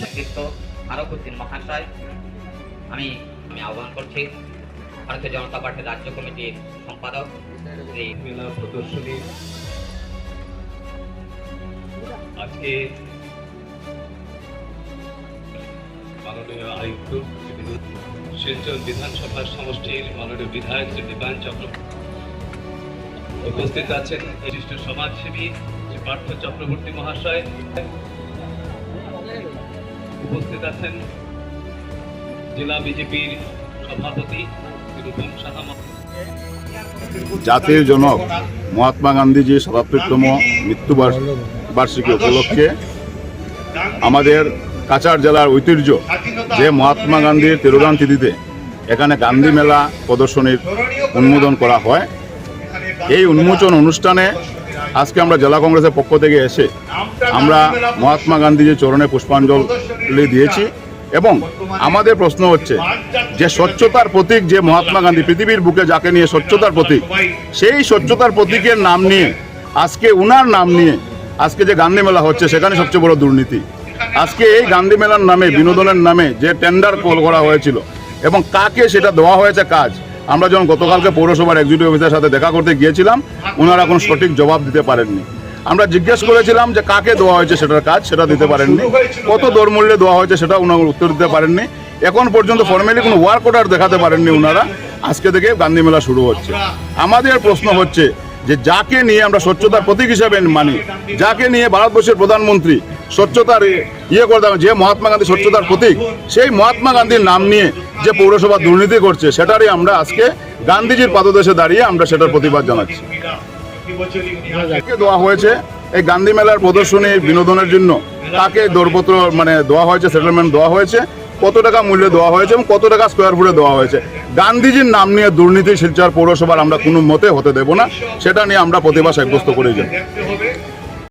নেতৃত্ব আরকুদ্দিন মহাশয়। আমি আমি আহ্বান করছি ভারতীয় জনতা পার্টির রাজ্য কমিটির সম্পাদক প্রদর্শনী। আজকে মাননীয় আয়ুক্ত শিলচর বিধানসভার সমষ্টির মাননীয় বিধায়ক শ্রী দীপায়ন চক্র। উপস্থিত আছেন বিশিষ্ট সমাজসেবী শ্রী পার্থ চক্রবর্তী মহাশয়। উপস্থিত আছেন জেলা বিজেপির সভাপতি জাতির জনক মহাত্মা গান্ধীজির সাতাত্তরতম মৃত্যু বার্ষ- বার্ষিকী উপলক্ষে আমাদের কাছাড় জেলার ঐতিহ্য যে মহাত্মা গান্ধীর তিরোধান তিথিতে এখানে গান্ধী মেলা প্রদর্শনীর উন্মোদন করা হয়। এই উন্মোচন অনুষ্ঠানে আজকে আমরা জেলা কংগ্রেসের পক্ষ থেকে এসে আমরা মহাত্মা গান্ধীজির চরণে পুষ্পাঞ্জলি দিয়েছি এবং আমাদের প্রশ্ন হচ্ছে যে স্বচ্ছতার প্রতীক যে মহাত্মা গান্ধী, পৃথিবীর বুকে যাকে নিয়ে স্বচ্ছতার প্রতীক, সেই স্বচ্ছতার প্রতীকের নাম নিয়ে, আজকে উনার নাম নিয়ে আজকে যে গান্ধী মেলা হচ্ছে সেখানে সবচেয়ে বড় দুর্নীতি। আজকে এই গান্ধী মেলার নামে, বিনোদনের নামে যে টেন্ডার কল করা হয়েছিল এবং কাকে সেটা দেওয়া হয়েছে কাজ আমরা যখন গতকালকে পৌরসভার এক্সিকিউটিভ অফিসারের সাথে দেখা করতে গিয়েছিলাম ওনারা কোনো সঠিক জবাব দিতে পারেননি। আমরা জিজ্ঞেস করেছিলাম যে কাকে দেওয়া হয়েছে সেটার কাজ, সেটা দিতে পারেননি। কত দরমূল্যে দেওয়া হয়েছে সেটা ওনার উত্তর দিতে পারেননি। এখন পর্যন্ত ফর্মালি কোনো ওয়ার্ক অর্ডার দেখাতে পারেননি ওনারা আজকে থেকে গান্ধী মেলা শুরু হচ্ছে। আমাদের প্রশ্ন হচ্ছে যে যাকে নিয়ে আমরা স্বচ্ছতার প্রতীক হিসাবে মানি, যাকে নিয়ে ভারতবর্ষের প্রধানমন্ত্রী স্বচ্ছতার ইয়ে করে দেন যে মহাত্মা গান্ধী স্বচ্ছতার প্রতীক, সেই মহাত্মা গান্ধীর নাম নিয়ে যে পৌরসভা দুর্নীতি করছে, সেটারই আমরা আজকে গান্ধীজির পাদদেশে দাঁড়িয়ে আমরা সেটার প্রতিবাদ জানাচ্ছি। দেওয়া হয়েছে? এই গান্ধী মেলার প্রদর্শনী বিনোদনের জন্য কাকে দরপত্র মানে দেওয়া হয়েছে সেটেলমেন্ট দেওয়া হয়েছে, কত টাকা মূল্যে দেওয়া হয়েছে এবং কত টাকা স্কোয়ার ফুটে দেওয়া হয়েছে? গান্ধীজির নাম নিয়ে দুর্নীতি শিলচর পৌরসভার আমরা কোনো মতে হতে দেব না, সেটা নিয়ে আমরা প্রতিবাদ সাব্যস্ত করে যাই।